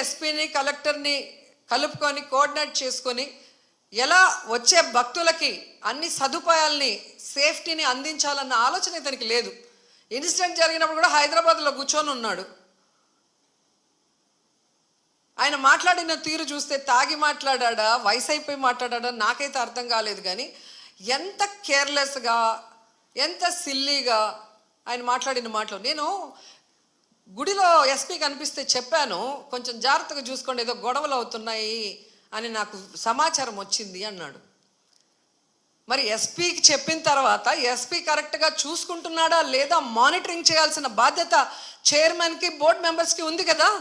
ఎస్పీని కలెక్టర్ని కలుపుకొని కోఆర్డినేట్ చేసుకొని ఎలా వచ్చే భక్తులకి అన్ని సదుపాయాల్ని సేఫ్టీని అందించాలన్న ఆలోచన ఇతనికి లేదు. ఇన్సిడెంట్ జరిగినప్పుడు కూడా హైదరాబాద్లో కూర్చొని ఉన్నాడు. ఆయన మాట్లాడిన తీరు చూస్తే తాగి మాట్లాడా వయసు అయిపోయి మాట్లాడా నాకైతే అర్థం కాలేదు కానీ ఎంత కేర్లెస్గా ఎంత సిల్లీగా ఆయన మాట్లాడిన మాటలు. నేను గుడిలో ఎస్పీ కనిపిస్తే చెప్పాను కొంచెం జాగ్రత్తగా చూసుకోండి ఏదో గొడవలు అవుతున్నాయి అని నాకు సమాచారం వచ్చింది అన్నాడు. మరి ఎస్పీకి చెప్పిన తర్వాత ఎస్పీ కరెక్ట్గా చూసుకుంటున్నాడా లేదా మానిటరింగ్ చేయాల్సిన బాధ్యత చైర్మన్కి బోర్డ్ మెంబర్స్కి ఉంది కదా?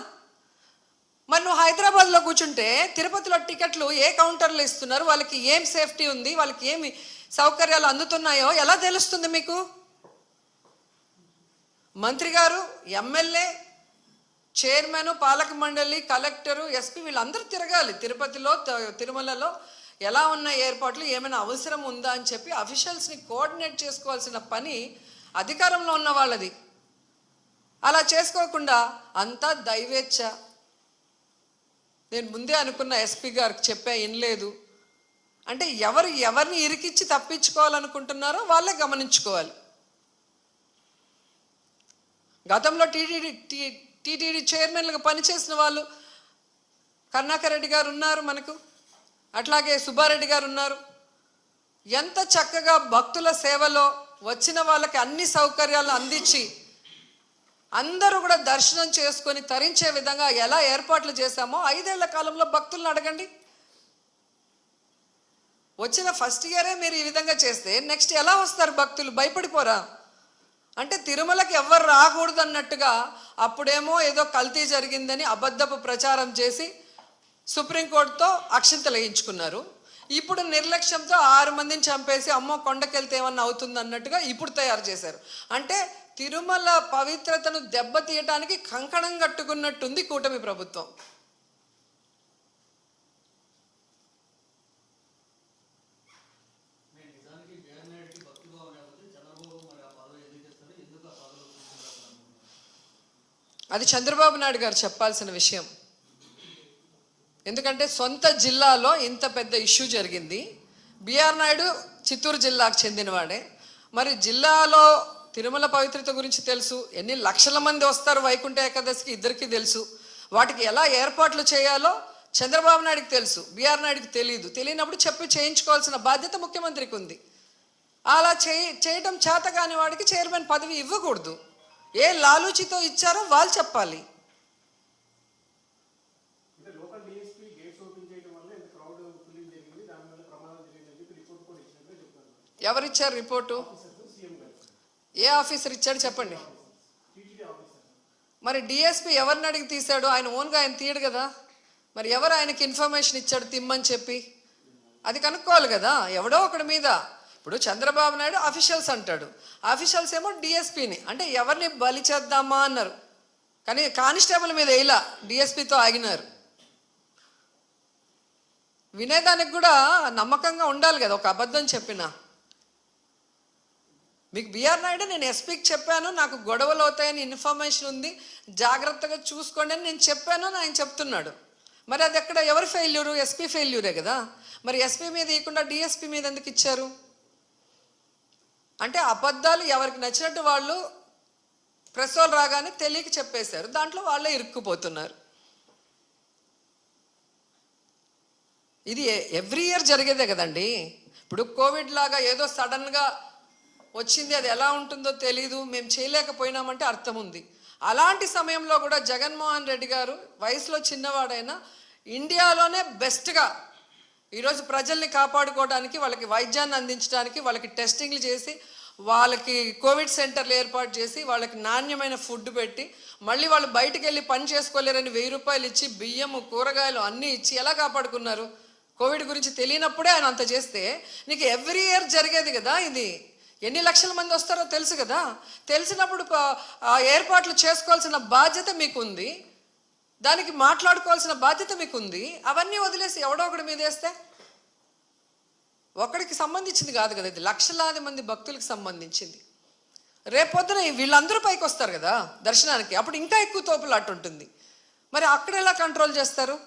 మరి నువ్వు హైదరాబాద్లో కూర్చుంటే తిరుపతిలో టికెట్లు ఏ కౌంటర్లు ఇస్తున్నారు? వాళ్ళకి ఏం సేఫ్టీ ఉంది? వాళ్ళకి ఏమి సౌకర్యాలు అందుతున్నాయో ఎలా తెలుస్తుంది మీకు? మంత్రి గారు ఎమ్మెల్యే చైర్మన్ పాలక మండలి కలెక్టరు ఎస్పీ వీళ్ళందరూ తిరగాలి. తిరుపతిలో తిరుమలలో ఎలా ఉన్న ఏర్పాట్లు ఏమైనా అవసరం ఉందా అని చెప్పి అఫీషియల్స్ని కోఆర్డినేట్ చేసుకోవాల్సిన పని అధికారంలో ఉన్న వాళ్ళది. అలా చేసుకోకుండా అంతా దైవేచ్ఛ. నేను ముందే అనుకున్న ఎస్పీ గారికి చెప్పా వినలేదు అంటే ఎవరు ఎవరిని ఇరికిచ్చి తప్పించుకోవాలనుకుంటున్నారో వాళ్ళే గమనించుకోవాలి. గతంలో టీటీడీ టీటీడీ చైర్మన్లుగా పనిచేసిన వాళ్ళు కర్ణాకర్ రెడ్డి గారు ఉన్నారు మనకు. అట్లాగే సుబ్బారెడ్డి గారు ఉన్నారు. ఎంత చక్కగా భక్తుల సేవలో వచ్చిన వాళ్ళకి అన్ని సౌకర్యాలు అందించి అందరూ కూడా దర్శనం చేసుకొని తరించే విధంగా ఎలా ఏర్పాట్లు చేశామో ఐదేళ్ళ కాలంలో భక్తులను అడగండి. వచ్చిన ఫస్ట్ ఇయరే మీరు ఈ విధంగా చేస్తే నెక్స్ట్ ఎలా వస్తారు భక్తులు? భయపడిపోరా? అంటే తిరుమలకి ఎవ్వరు రాకూడదు అన్నట్టుగా అప్పుడేమో ఏదో కల్తీ జరిగిందని అబద్ధపు ప్రచారం చేసి సుప్రీంకోర్టుతో అక్షింతలు వేయించుకున్నారు ఇప్పుడు నిర్లక్ష్యంతో ఆరు మందిని చంపేసి అమ్మో కొండకెళ్తే ఏమన్నా అవుతుంది అన్నట్టుగా ఇప్పుడు తయారు చేశారు. అంటే తిరుమల పవిత్రతను దెబ్బతీయటానికి కంకణం కట్టుకున్నట్టుంది కూటమి ప్రభుత్వం. అది చంద్రబాబు నాయుడు గారు చెప్పాల్సిన విషయం. ఎందుకంటే సొంత జిల్లాలో ఇంత పెద్ద ఇష్యూ జరిగింది. బిఆర్ నాయుడు చిత్తూరు జిల్లాకు చెందినవాడే. మరి జిల్లాలో తిరుమల పవిత్రత గురించి తెలుసు. ఎన్ని లక్షల మంది వస్తారు వైకుంఠ ఏకాదశికి? ఇద్దరికీ తెలుసు. వాటికి ఎలా ఏర్పాట్లు చేయాలో చంద్రబాబు నాయుడుకి తెలుసు. బీఆర్ నాయుడుకి తెలియదు తెలియనప్పుడు చెప్పి చేయించుకోవాల్సిన బాధ్యత ముఖ్యమంత్రికి ఉంది. అలా చేయ చేయటం చేత కాని వాడికి చైర్మన్ పదవి ఇవ్వకూడదు. ఏ లాలూచితో ఇచ్చారో వాళ్ళు చెప్పాలి. ఎవరిచ్చారు రిపోర్టు? ఏ ఆఫీసర్ ఇచ్చాడు చెప్పండి. మరి డిఎస్పీ ఎవరిని అడిగి తీశాడు? ఆయన ఓన్గా ఆయన తీయడు కదా. మరి ఎవరు ఆయనకి ఇన్ఫర్మేషన్ ఇచ్చాడు తిమ్మని చెప్పి? అది కనుక్కోవాలి కదా ఎవడో ఒకడి మీద. ఇప్పుడు చంద్రబాబు నాయుడు అఫీషియల్స్ అంటాడు. అఫీషియల్స్ ఏమో డిఎస్పీని అంటే ఎవరిని బలి చేద్దామా అన్నారు. కానీ కానిస్టేబుల్ మీద ఇలా డిఎస్పీతో ఆగినారు. వినేదానికి కూడా నమ్మకంగా ఉండాలి కదా ఒక అబద్ధం చెప్పినా. మీకు బిఆర్ నాయుడు నేను ఎస్పీకి చెప్పాను నాకు గొడవలు అవుతాయని ఇన్ఫర్మేషన్ ఉంది. జాగ్రత్తగా చూసుకోండి అని నేను చెప్పాను అని ఆయన చెప్తున్నాడు. మరి అది ఎక్కడ ఎవరి ఫెయిల్యూరు ఎస్పీ ఫెయిల్యూరే కదా. మరి ఎస్పీ మీద ఇవ్వకుండా డిఎస్పీ మీద ఎందుకు ఇచ్చారు? అంటే అబద్ధాలు ఎవరికి నచ్చినట్టు వాళ్ళు ప్రసవాలు రాగానే తెలియక చెప్పేశారు. దాంట్లో వాళ్ళే ఇరుక్కుపోతున్నారు. ఇది ఎవ్రీ ఇయర్ జరిగేదే కదండి. ఇప్పుడు కోవిడ్ లాగా ఏదో సడన్గా వచ్చింది అది ఎలా ఉంటుందో తెలీదు మేము చేయలేకపోయినామంటే అర్థం ఉంది. అలాంటి సమయంలో కూడా జగన్మోహన్ రెడ్డి గారు వయసులో చిన్నవాడైనా ఇండియాలోనే బెస్ట్గా ఈరోజు ప్రజల్ని కాపాడుకోవడానికి వాళ్ళకి వైద్యాన్ని అందించడానికి వాళ్ళకి టెస్టింగ్లు చేసి వాళ్ళకి కోవిడ్ సెంటర్లు ఏర్పాటు చేసి వాళ్ళకి నాణ్యమైన ఫుడ్ పెట్టి మళ్ళీ వాళ్ళు బయటికి వెళ్ళి పని చేసుకోలేరని వెయ్యి రూపాయలు ఇచ్చి బియ్యము కూరగాయలు అన్నీ ఇచ్చి ఎలా కాపాడుకున్నారు? కోవిడ్ గురించి తెలియనప్పుడే ఆయన అంత చేస్తే నీకు ఎవ్రీ ఇయర్ జరిగేది కదా ఇది? ఎన్ని లక్షల మంది వస్తారో తెలుసు కదా? తెలిసినప్పుడు ఏర్పాట్లు చేసుకోవాల్సిన బాధ్యత మీకుంది. దానికి మాట్లాడుకోవాల్సిన బాధ్యత మీకు ఉంది అవన్నీ వదిలేసి ఎవడో ఒకటి మీద వేస్తే? ఒకడికి సంబంధించింది కాదు కదా ఇది. లక్షలాది మంది భక్తులకు సంబంధించింది. రేపొద్దున వీళ్ళందరూ పైకి వస్తారు కదా దర్శనానికి. అప్పుడు ఇంకా ఎక్కువ తోపులాట ఉంటుంది. మరి అక్కడ ఎలా కంట్రోల్ చేస్తారు?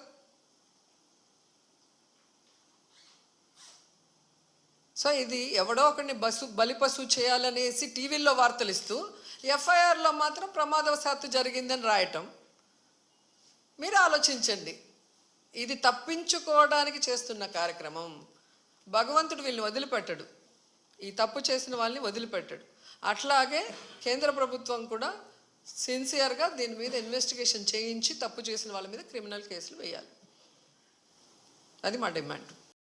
సో ఇది ఎవడో ఒకరిని బస్సు బలిపశు చేయాలనేసి టీవీల్లో వార్తలు ఇస్తూ ఎఫ్ఐఆర్లో మాత్రం ప్రమాదవశాత్తు జరిగిందని రాయటం. మీరు ఆలోచించండి. ఇది తప్పించుకోవడానికి చేస్తున్న కార్యక్రమం. భగవంతుడు వీళ్ళని వదిలిపెట్టడు. ఈ తప్పు చేసిన వాళ్ళని వదిలిపెట్టడు. అట్లాగే కేంద్ర ప్రభుత్వం కూడా సిన్సియర్గా దీని మీద ఇన్వెస్టిగేషన్ చేయించి తప్పు చేసిన వాళ్ళ మీద క్రిమినల్ కేసులు వేయాలి. అది మా డిమాండ్.